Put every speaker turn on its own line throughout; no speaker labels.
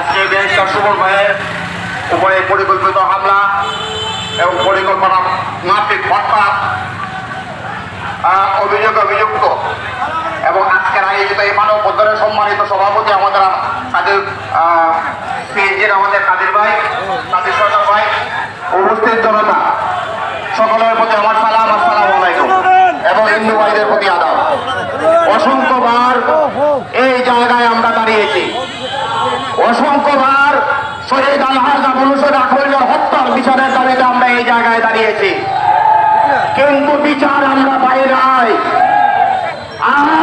আজকে ব্যারিস্টার সুমন ভাইয়ের উপরে পরিকল্পিত হামলা এবং পরিকল্পনা মাফিক আহ, অভিযোগ অভিযুক্ত এবং আজকের আয়োজিত এই মানব বন্ধনের সম্মানিত সভাপতি আমাদের কাদের সিএনজির আমাদের কাদের ভাই কাদের সরকার ভাই উপস্থিত জনতা সকলের জায়গায় দাঁড়িয়েছি। কিন্তু বিচার আমরা পাই নাই। আর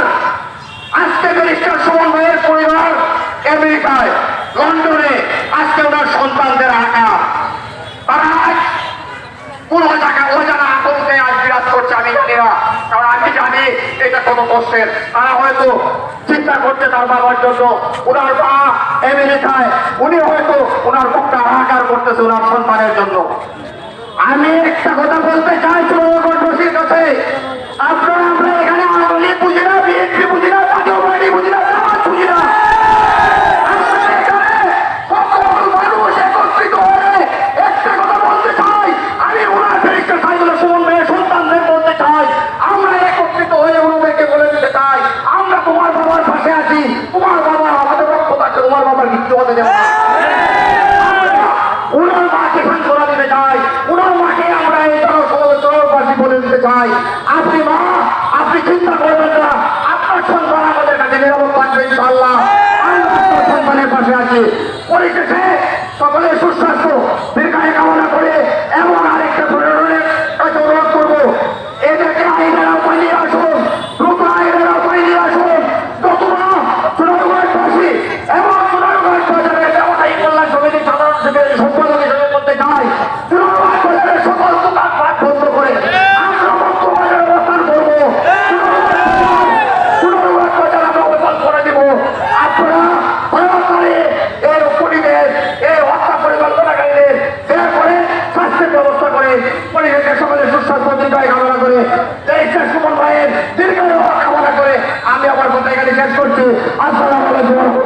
আমেরিকায়, লন্ডনে, আজকে ওনার সন্তানদের আঁকা। তারা আজ কোন জায়গা অজানা আজ বিরাজ করছে আমি কারণ আমি জানি এটা কত কষ্টের। তারা হয়তো চিন্তা করছে তার বাবার জন্য। ওনার মা আমেরিকায়, উনি হয়তো ওনার মুখটা করতেছে ওনার সন্তানের জন্য। আমি একটা কথা বলতে চাই চুরগঞ্জবাসীর কাছে আপনারা আমরা এখানে আওয়ামী লীগ বুঝি না বিএনপি বুঝি না জাতীয় পার্টি বুঝি না জামাত বুঝি না আমরা এখানে সকল মানুষ একত্রিত হয়ে একটা কথা বলতে চাই আমি ওনার ব্যারিস্টার সাইদুল্লাহ সুমন ভাইয়ের সন্তানদের বলতে চাই আমরা একত্রিত হয়ে ওনাদেরকে বলে দিতে চাই আমরা তোমার বাবার পাশে আছি তোমার বাবা আমাদের রক্ত আছে তোমার বাবার মৃত্যু হতে দেবো না উনার মাকে সান্ত্বনা দিতে চাই উনার মাকে আমরা এই জনসমাজবাসী বলে দিতে চাই আপনি মা আপনি চিন্তা করবেন না আপনার সন্তান আমাদের কাছে নিরাপদ থাকবে ইনশাল্লাহ আমরা আপনার সন্তানের পাশে আছি পরিশেষে সকলের সুস্বাস্থ্য। আসসালামু আলাইকুম